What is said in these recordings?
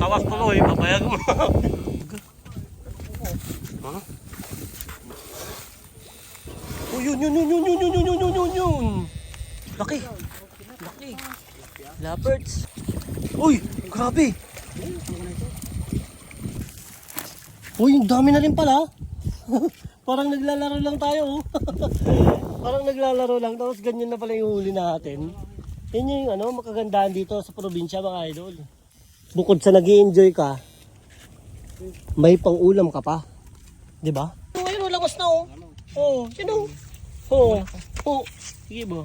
Tawas tuloy, papayag mo. Oh, yun, yun, yun, yun, yun, yun, yun, yun, yun, yun. Laki. Laki. Leopards. Uy, grabe. Uy, ang dami na rin pala. Parang naglalaro lang tayo. oh. Parang naglalaro lang, tapos ganyan na pala yung huli natin. Yan yung ano, makagandahan dito sa probinsya mga idol. Bukod sa nag enjoy ka, may pang-ulam ka pa. Di ba? Ngayon, lamas na oh. Oo, oh, yun oh. Oo, oh, Sige ba?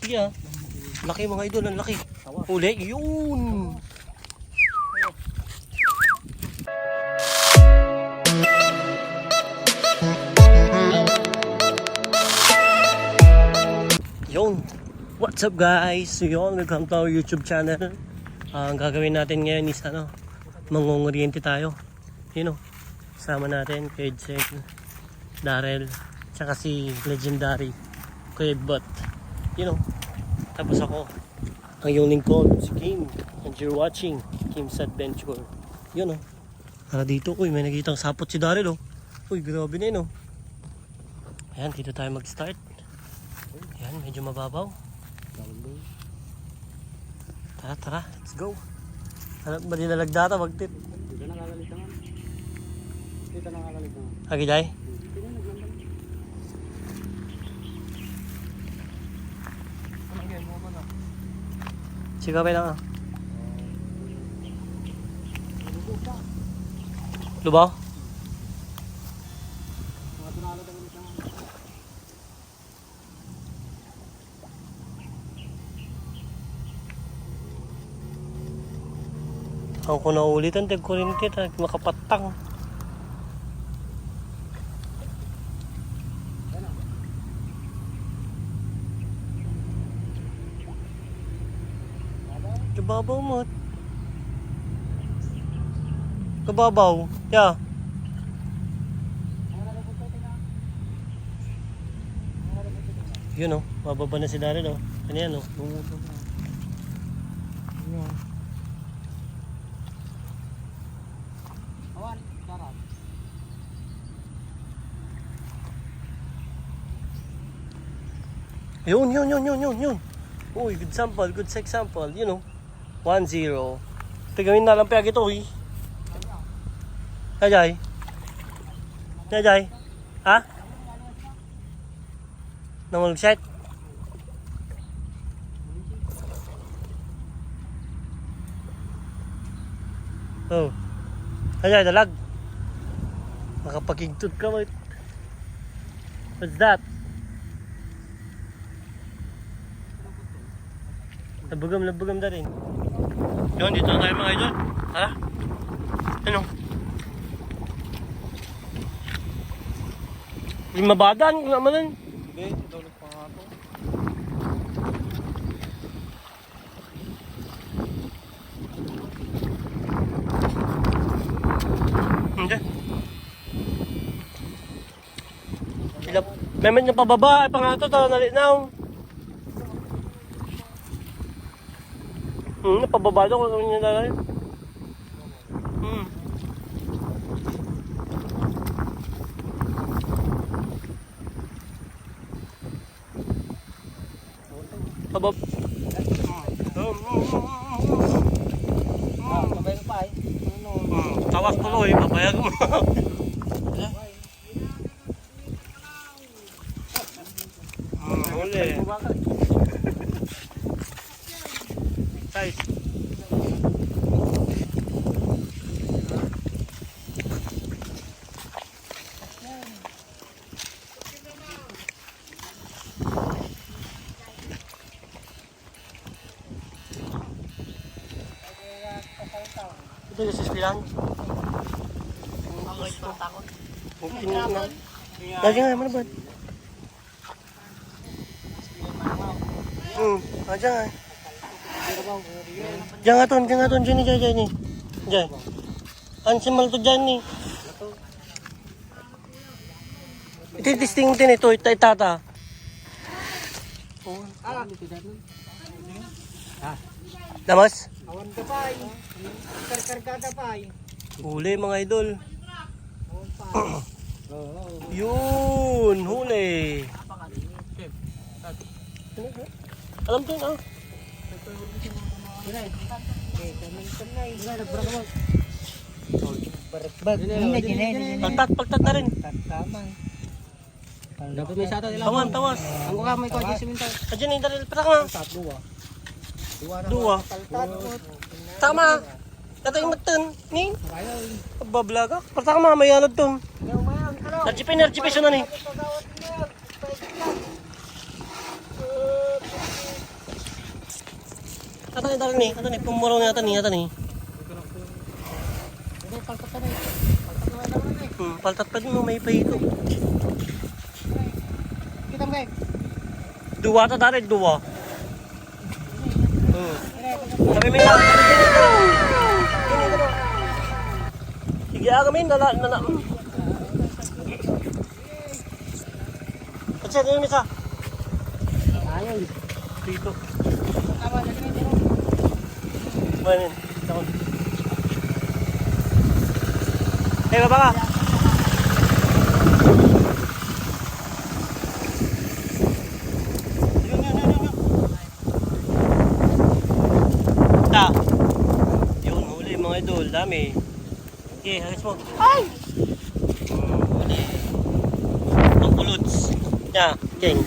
Sige ah. Laki mga idol, ang laki. Uli, yun. Yun. What's up guys? So yun, welcome to our YouTube channel. Ah, ang gagawin natin ngayon is ano, mangunguriente tayo. You know, sama natin kay Jed, Darrell, tsaka si Legendary, Kuya Bot. You know, tapos ako, ang yung lingkod, si Kim. And you're watching Kim's Adventure. Yun oh. Para dito, uy, may nakitang sapot si Darrell oh. Uy, grabe na yun oh. Ayan, dito tayo mag-start. Ayan, medyo mababaw. Tara, tara. Let's go. Hanap ba dinalag data? Magtit. Dito na kakalit naman. Dito na kakalit naman. Ah, Agi jay? Sige pa lang ah. Lubaw? Ang ko tag kurinti, tag makapatang. Kababaw mo. Kababaw. Yeah. Yun oh, bababa na si Daryl oh. Ano yan oh? Bumuto na. Ayan. Awan, darat. Yun, yun, yun, yun, yun, yun. Uy, good sample, good example. You know, 1-0. Tigawin na lang piyag ito, uy. Jajay. Jajay. Ha? Namulog set? Oh. Jajay, dalag. Makapagigtut ka, wait. What's that? Nabugam, nabugam na rin. Yun, dito na tayo mga idol. Tara. Ano? Lima badan, kung naman nun. Hindi, tulog pa nga ako. Hindi. May man yung pababa, ay pangato to, nalinaw. Hmm, napababa daw kung ano nilalagay. Hmm. Pabab. Hmm, tawas tuloy, papayagan mo. sila sa silang. Mungkin na. Lagi nga naman ba? Hmm, ah, aja nga. Jangan ton, jangan ton sini jay jay ni. Jay. Ansimal to dyan ni. Ititesting din ito, ita itata. Damas? Awan ka pa. Karkarkada pa eh. Huli mga idol. Oh, yun, huli. Alam ko na. Ah. Pagtat, pagtat na rin. Dapat may sata nila. Tawan, tawas. Ang kukamay ko, 10 minutes. Adyan, yung eh, dalil. Patak nga. Dua. Dua. Dua. Tama. Dato yung matun. Ni? Babla ka. Parta ka mamaya na to. Narjipay, narjipay siya na ni. Ata ni, ata ni, ata ni. Pumulaw ni, ata ni, ata ni. Paltat pa din mo, may pay. Kita mo, Duwa ta dari, duwa. Duwa. Kami may Sige, kami nala nala. Kasi din misa. Ayun. Dito. Tama na din. Bueno, tawag. Hey, baba ka. dami. Okay, hangis mo. Ay! Pagpulots. Yeah, king.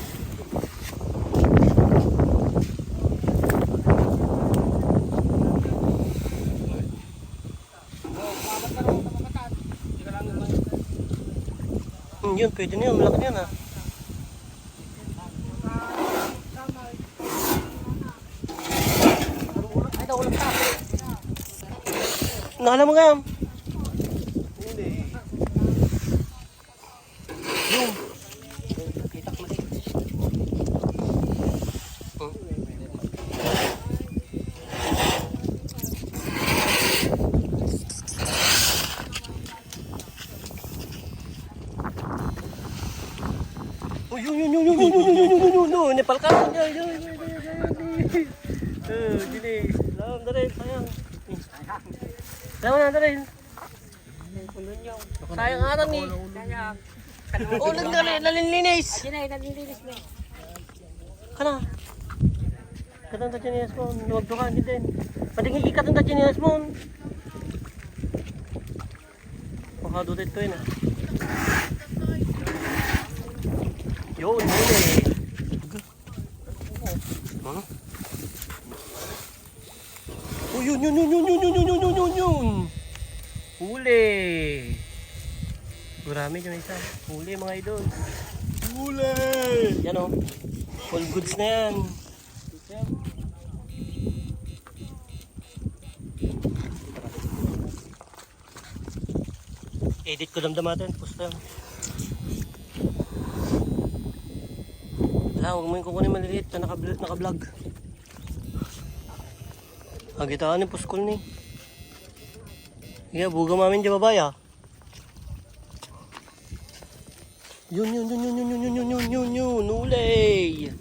Hmm, yun, pwede na yun, malaki na yun ah. na alam mo nga. Ulan ka rin, nalinlinis. Ginay, nalilinis mo. Kana. Katang ta chinelas mo, huwag ka din din. Padingin ikatang ta chinelas mo. Baka dutit ko yun ah. Yun, huli. Huh? Oh, yun, yun, yun, yun, yun, yun, yun, yun, yun, yun, yun. Huli. Marami dyan isa. Huli mga idol. Huli. Yan o. Full goods na yan. Edit ko damdamatin. Pusta. Wala, huwag mo yung kukunin maliliit na naka- naka-vlog. Agitaan ni puskol ni. Yeah, buga mamin di babaya. Yun, yun, yun, yun, yun, yun, yun, yun, yun, yun, ulay.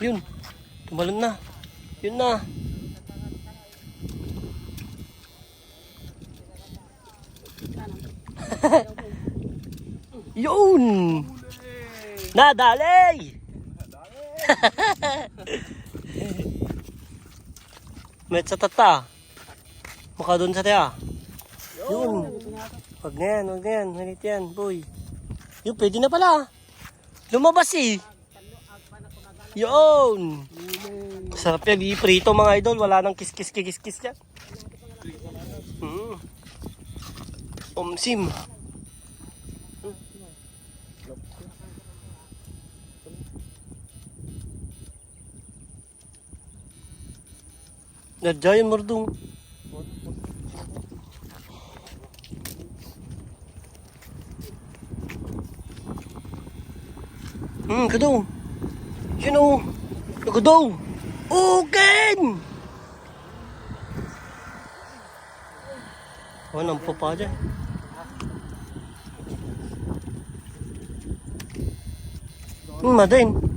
Yun, na. Yun na. Yun! Nadali! Met sa tata. Maka doon sa tiya. Yun. Wag na yan, wag na yan. Halit yan, boy. Yun, pwede na pala. Lumabas eh. Yun! Sarap yan, iprito mga idol. Wala nang kis-kis-kis-kis yan. Mm. Omsim. Nadya Nerjayan mardung. Hmm, kadaw. Yan o. Oh. Nakadaw. Oh, Ukin! Oh, nampo pa dyan. Hmm, madain.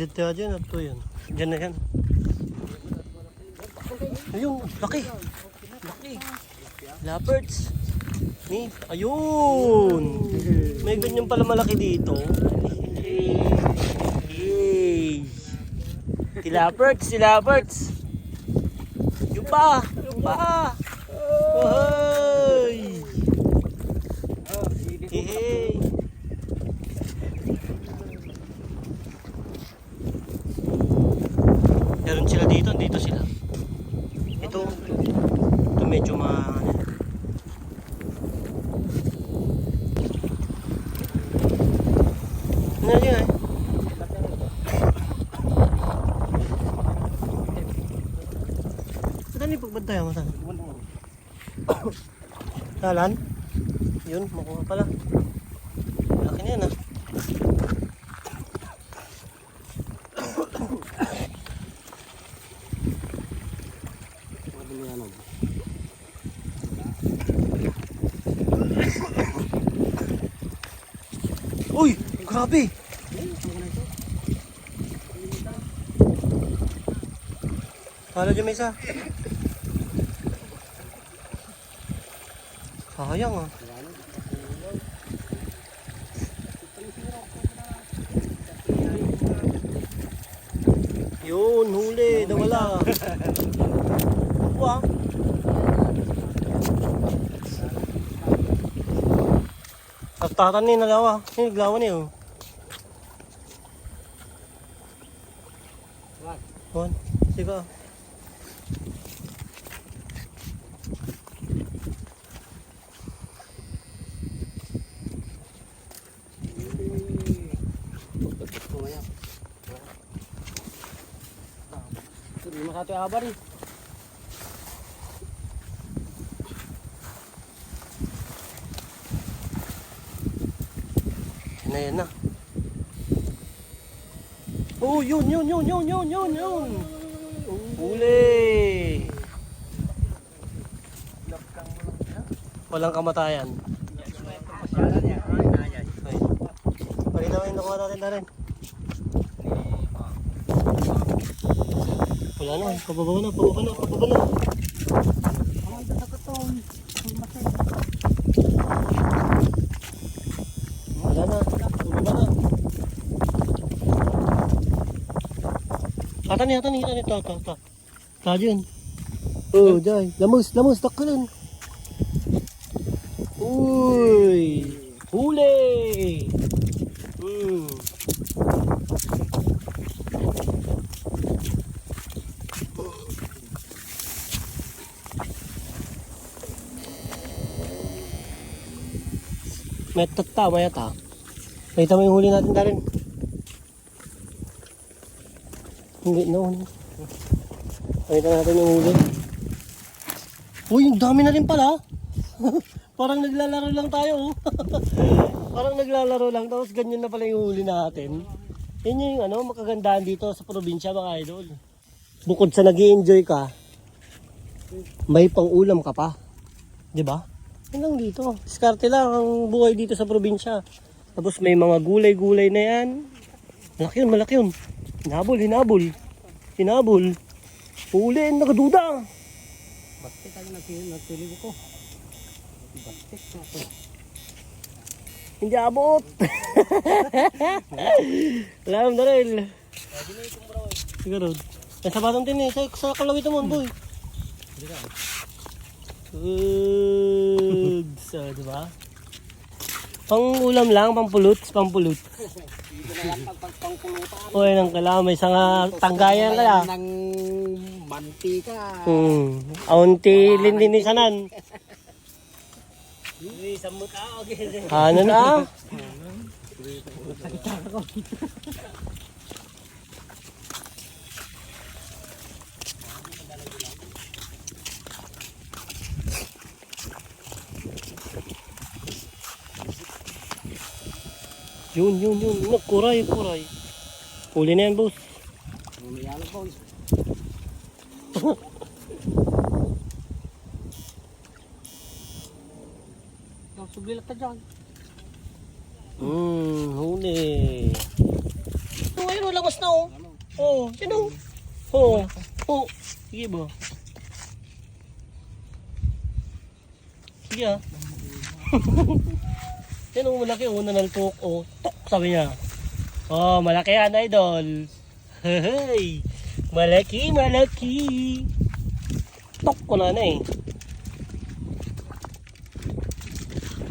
Dito dyan, ito yun. Diyan na yan. Ayun, laki. Laki. Leopards. Ni, ayun. May ganyan pala malaki dito. Yay. Tilaperts, tilaperts. Yung pa, yung pa. Hey. Meron sila dito, dito sila. Ito, ito medyo ma... Ano yun eh? Saan yung pagbantay mo saan? Talan? Yun, makuha pala. Malaki na yan ah. Uy! Grabe! Kala dyan may isa. Sayang ah. Yun, huli, nawala. Wah. At tatan ni nalawa. Ni naglawa niyo. Wan, sige. ah. Hindi mo sa ito abar eh. Yan na yan na. Oh, yun, yun, yun, yun, yun, yun, yun. Huli. Walang kamatayan. Ay. Pakita mo yung nakuha natin na rin. Wala na, pababa na, pababa na, pababa na. Wala na, pababa na. Ata ni, ata ni, ata ni, ta, ta, ta. Ta, dyan. Oh, dyan. Lamus, lamus, takkalan. Uy! Huli! Hmm. May tata, may ata. Nakita mo yung huli natin darin. Hindi, no. no. Nakita natin yung huli. Uy, ang dami na rin pala. Parang naglalaro lang tayo. oh. Parang naglalaro lang tapos ganyan na pala yung huli natin. Yan yung ano, makagandaan dito sa probinsya mga idol. Bukod sa nag enjoy ka, may pang-ulam ka pa. ba? Yan lang dito. Diskarte lang ang buhay dito sa probinsya. Tapos may mga gulay-gulay na yan. Malaki yun, malaki yun. Hinabol, hinabol. Hinabol. Huli, nakaduda. Bastik ang nagpili, ko. Bastik na ito. Hindi abot. Alam na rin. Siguro. Sa sabatang din eh. Sa, kalawit mo, boy. Good. So, di ba? Pang ulam lang, pang pulot, pang pulot. Dito na lang pagpangpulutan. Uy, nang kala, may sanga tanggayan kaya. Ng mantika. Hmm. Aunti lindinisanan. Hindi, samot ako. Ano na? Yun, yun, yun. Nak, kuray, kuray. Huli na yan, boss. Umayalo po. Ikaw, sublilat ka dyan. Hmm, huli. Ito, ayun, oh, labas na, oh. Oh, yun, oh. Oh, oh. Sige ba? Sige, ah. Yan, oh, malaki, oh, nanaltok, oh. Tok, sabi niya. Oh, malaki yan, idol. Hey, malaki, malaki. Tok ko na na, eh.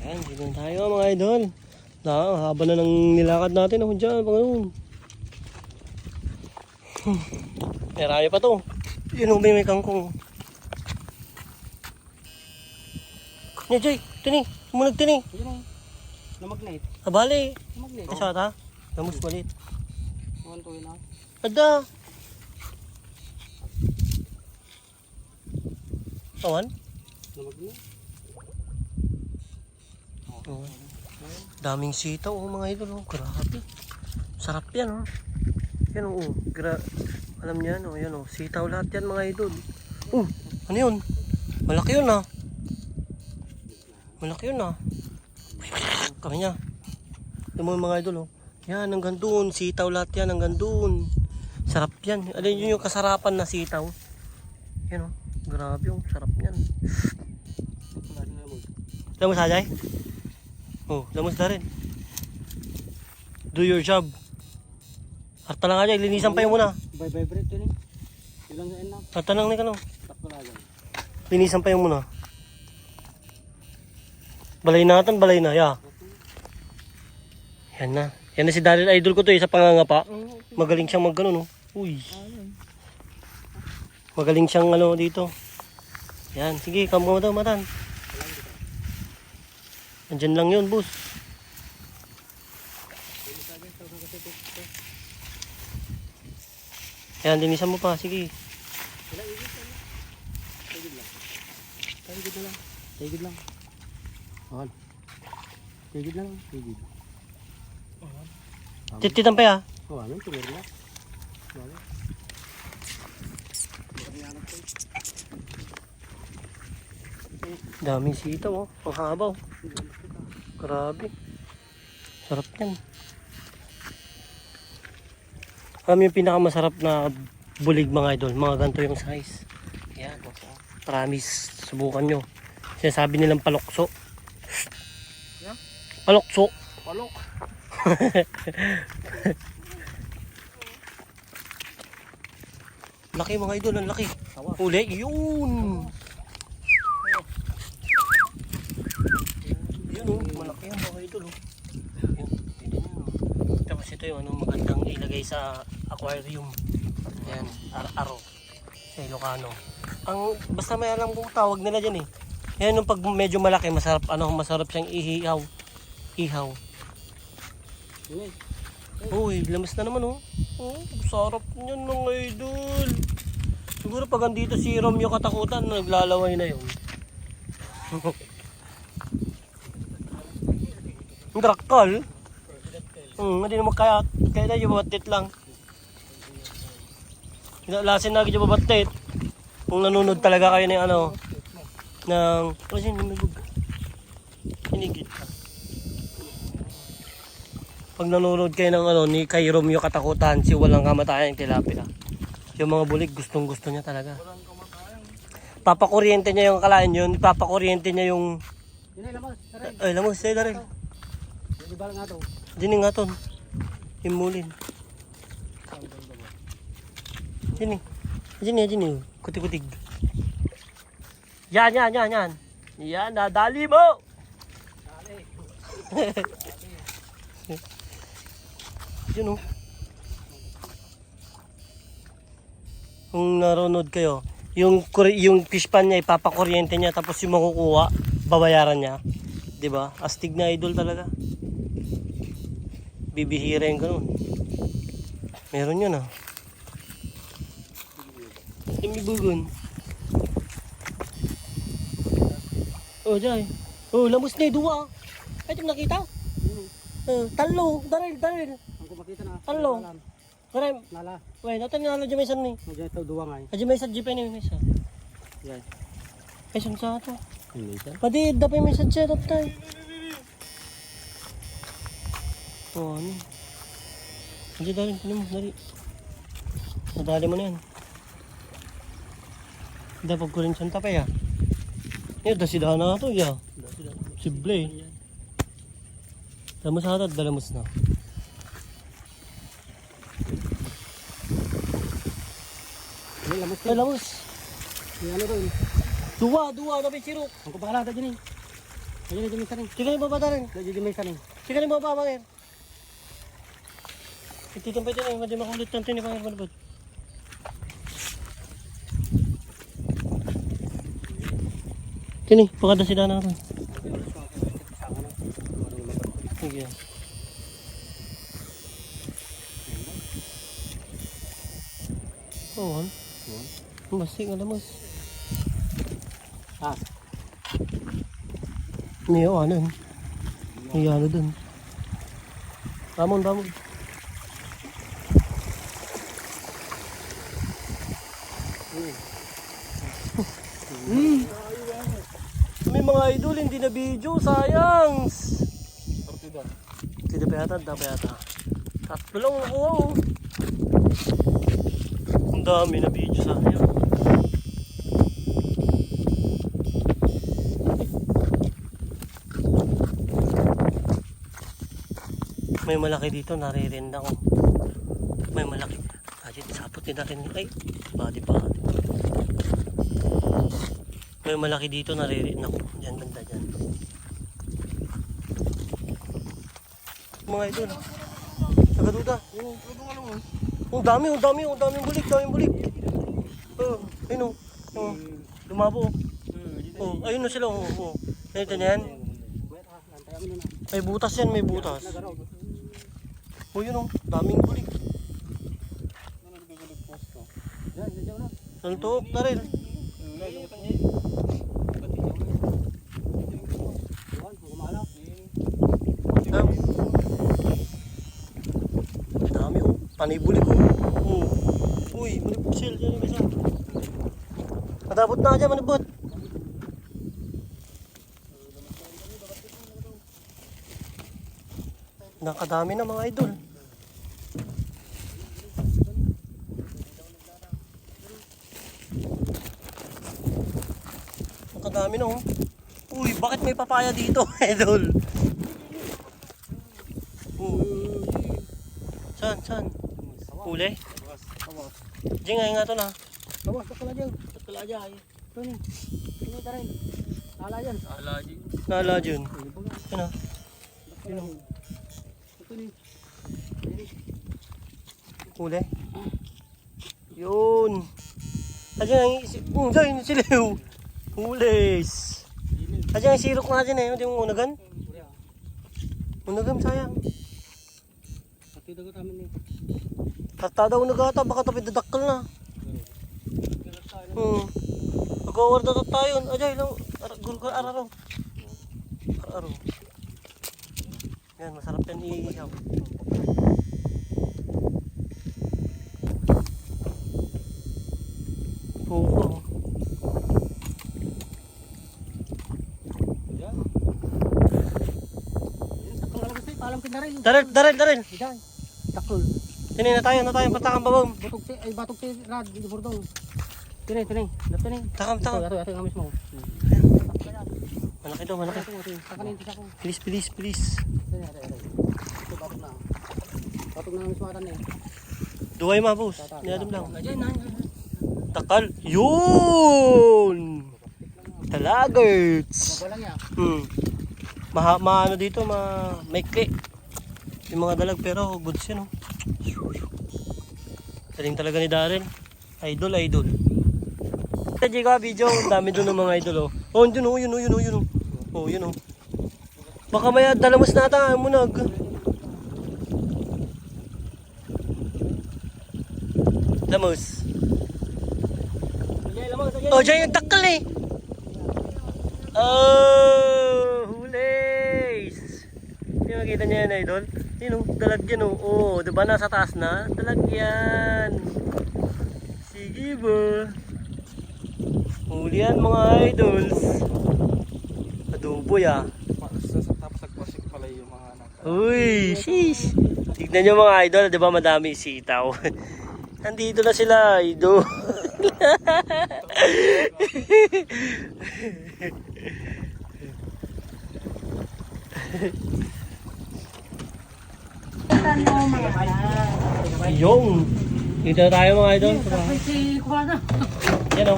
Ayan, dito tayo, mga idol. Na, ang haba na ng nilakad natin ako dyan, pag ganun. Hmm. Marami pa to. Yun ang may kangkong. Nya Jay, tini, sumunod tini. O. Namagnet. Abali. Namagnet. Asa ta? Gamus balit. Naman yun ah. Ada. Awan? Namagnet. Oo. Daming sitaw oh, mga idol oh. Grabe. Sarap yan oh. Yan oh. Gra Alam niyan oh. Yan oh. Sitaw lahat yan mga idol. Oh. Ano yun? Malaki yun ah. Malaki yun ah. Kami niya. Yan mo mga idol oh. Yan hanggang doon. Sitaw lahat yan hanggang doon. Sarap yan. Alin yun yung kasarapan na sitaw. Yan oh. Grabe yung sarap yan. Na mo sajay? Oh, lamos na rin. Do your job. Harta lang aja, linisan pa yung muna. Bye bye break yun eh. Ilang na na. Harta lang ni kano. Takbo lang. Linisan pa yung muna. Balay natin, balay na, ya. Yan na. Yan na si Daryl Idol ko to eh, sa pangangapa. Magaling siyang mag ano, no? Uy. Magaling siyang ano dito. Yan, sige, kamo mo daw, matan. Andyan lang yun, boss. Yan, linisan mo pa, sige. Tigid na lang. Tigid lang. Mahal. Tigid lang. Tititan pa ya. Oh, ano? Tumir na. Wala. Daming sitaw, oh. Ang haba, oh. Grabe. Sarap yan. Kami yung pinakamasarap na bulig mga idol. Mga ganito yung size. Yan. Promise. Subukan nyo. Sinasabi nilang palokso. Palokso. Palok. Laki mga idol. Ang laki. Uli. Yun. Yun oh. Malaki yung mga idol oh. Tapos ito yung ano, magandang ilagay sa aquarium. Yan. Ar-aro. Sa Ilocano. Ang, basta may alam kung tawag nila dyan eh. Yan yung pag medyo malaki, masarap, ano, masarap siyang ihihaw. Ihaw. Eh. Uy, lamas na naman oh. Oh, sarap niyan mga idol. Siguro pag andito si Romeo katakutan, naglalaway na yun. Ang drakal. Hmm, hindi naman kaya, kaya na yung babatit lang. Lasin na yung babatit. Kung nanonood talaga kayo ng ano, ng, kasi namibog. Hinigit. Pag nanonood kayo ng ano, ni kay Romeo Katakutan, si Walang Kamatayan Tilapia. Yung mga bulig, gustong gusto niya talaga. Papakuryente niya yung kalain yun, papakuryente niya yung... Yun eh, lamas. Taray. Ay, alam mo, stay na rin. Di ba nga to? Nga. Imulin. Dining. Dining, dining. Kutig-kutig. Yan, yan, yan, yan. Yan, nadali mo! Yun oh. Kung naronood kayo, yung yung fish pan niya ipapakuryente niya tapos yung makukuha, babayaran niya. 'Di ba? Astig na idol talaga. Bibihira yung ganun. Meron yun ah. Imibugon. Oh, Jai. Oh, lamos na yung duwa. Ay, nakita? Oh, talo, daril, daril. Alam. Karay, Nala. wait, natin nga dyan may san ni. Medyo ito duwa nga eh. Adyan may san, jeep ni may san. Yan. Ay, san sa ato. Hindi siya. Pati, dapat may san siya, tayo. Oh, ano? Hindi, dali, dali mo, dali. Nadali mo na yan. Dapat ko rin siyang tapay, ah. Eh, dasidahan na ito, ya. Sible, eh. Damos ito, dalamos na. Ay, lamas Ay, lamos. Yung ano doon. Duwa, duwa, dapat sirok. Ang kubahala ka dyan eh. Na dyan may saring. Sige, baba rin. Ayun dyan may saring. Sige, baba, bangir. Ititumpay din, eh. Madi makulit ng tini, bangir, malabot. Tini, pakada sila natin. Sige. Oo, Basti nga lamos. Ah. May o ano. May ano dun. Damon, damon. Hmm. May mga idol, hindi na video, sayang. Tidak pa yata, dapat yata. Tatlo lang oh. Ang dami na video sa akin. May malaki dito, narirind ako. May malaki. Ajit, sapot ni natin. Ay, body pa. May malaki dito, narirind ako. Diyan, banda dyan. Mga idol. Nagaduda. Ang dami, ang dami, ang daming bulik, daming bulik. Oh, ayun oh. Oh, lumabo. Oh, ayun na sila. Oh, oh. Ito na yan. Na. May butas yan, may butas. Oh, yun oh. Daming bulik. Yan, yan na. Nantok na rin. Dami oh. Panay bulik oh. Uy, manibot sila dyan yung isa. Madabot na dyan, manibot. Nakadami na mga idol. Nakadami na oh. Uy, bakit may papaya dito, idol? Uh. Saan, saan? Huli? Tawas. Diyan nga nga ito na. Tawas, takala dyan. Takala dyan. Ito ni. Ito ni tarin. Nala yan. Nala dyan. Nga? Ano? Ito ni. Ito ni. Huli? Yun. Ayan ang isi... Hmm, dyan, Ayan ang sirok na dyan eh. Mo unagan. Unagan, sayang. Ni. Tata daw nagata, baka tapit dadakkel na. Hmm. Mag-award na tayo. Ajay, lang. Gulgul araro. Araro. Yan, masarap yan iihaw. Oo. Yan. Takal lang rin. Daril, daril, daril. Yan. Takol. Tini na tayo, na tayo, patakang babam. Batok si, ay batok si Rad, di bordong. Tini, tini. Dato ni. Takam, Ito, takam. ito, ito yung mismo. Malaki daw, malaki. Ito, ito. Sako. Please, please, please. Tini, ito, ito. Ito, batok na. Batok na mismo atan eh. Duway mabos. Niyadam lang. Ayan, ayan, ayan. Takal. Yun! Talagers. Bago lang yan. Hmm. Maha, ma ano dito, ma maikli. Yung mga dalag pero goods yun, oh. Galing talaga ni Darren. Idol, idol. Sa Jika video, ang dami doon ng mga idol, oh. Oh, yun, oh, yun, oh, yun, oh, yun, oh. Oh, yun, oh. Baka may dalamas na ata, munag. Lamos. Oh, dyan yung takal eh. Oh, hulis. Hindi makita niya yan, idol. Yun oh, dalag yan oh. Oh, diba nasa taas na? Dalag yan. Sige ba? Huli yan mga idols. Adobo ya. Tapos pala yung mga anak. Uy, sheesh. Tignan nyo mga idol, di ba madami sitaw. Nandito na sila, idol. Yung. Dito na tayo mga idol. Yan o.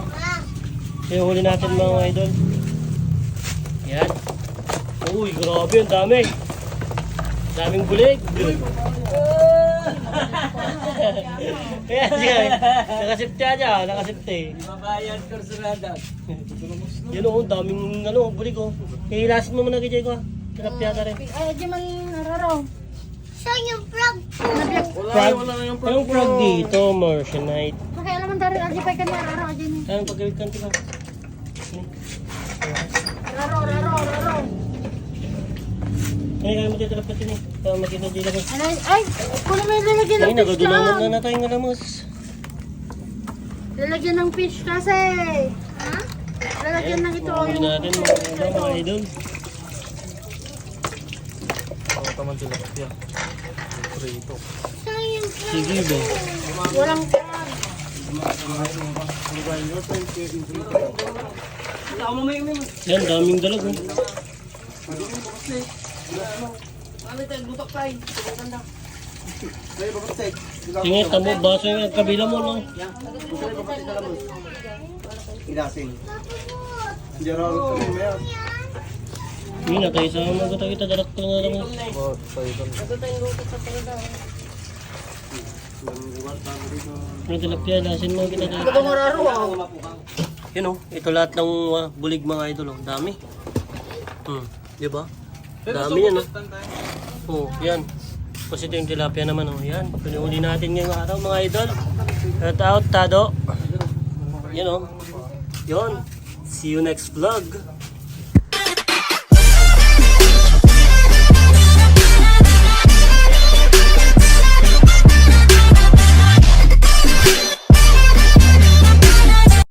Yung huli natin mga idol. Yan. Uy, grabe, ang dami. Daming bulig. Kaya siya, nakasipte aja, nakasipte. Mabayan kursurada. Yan o, daming ano, bulig o. Hihilasin mo muna kay Jay ko. Tilapia ka rin. Ay, di man nararaw. Siya yung frog. Frog. Anong frog dito, Martianite? Okay, alam mo dari aja pa ka nararaw aja ni. Anong pagkawit kanti ka? Raro, raro, raro. Ay, kaya dito tilapia din eh. Para makita dito labas. Ay, ay, kuno yung lalagyan Ay, ng fish nagadulangan lang. na na tayong alamos. Lalagyan ng fish kasi. Ha? Lalagyan ng ito Huli yung... natin mga idol, mga idol. Taman tilapia. Prito. Frog. Sige ba? Walang frog. Yan, daming dalag oh. Tingin, tamo, baso yung kabila mo, no? Ilasin. Jarol ko rin meron. Hindi na tayo sa mga gata kita, darak ko nga lang. Tayo. Ano tilapia, lasin mo kita dito. Ito raro ah. Yun oh, ito lahat ng uh, bulig mga idol oh. Dami. Hmm, di ba? Dami yan oh. Oh, yan. Tapos ito yung tilapia naman oh. Yan, pinuli natin ngayong araw mga idol. Shout out, Tado. Yan oh. Yun. See you next vlog.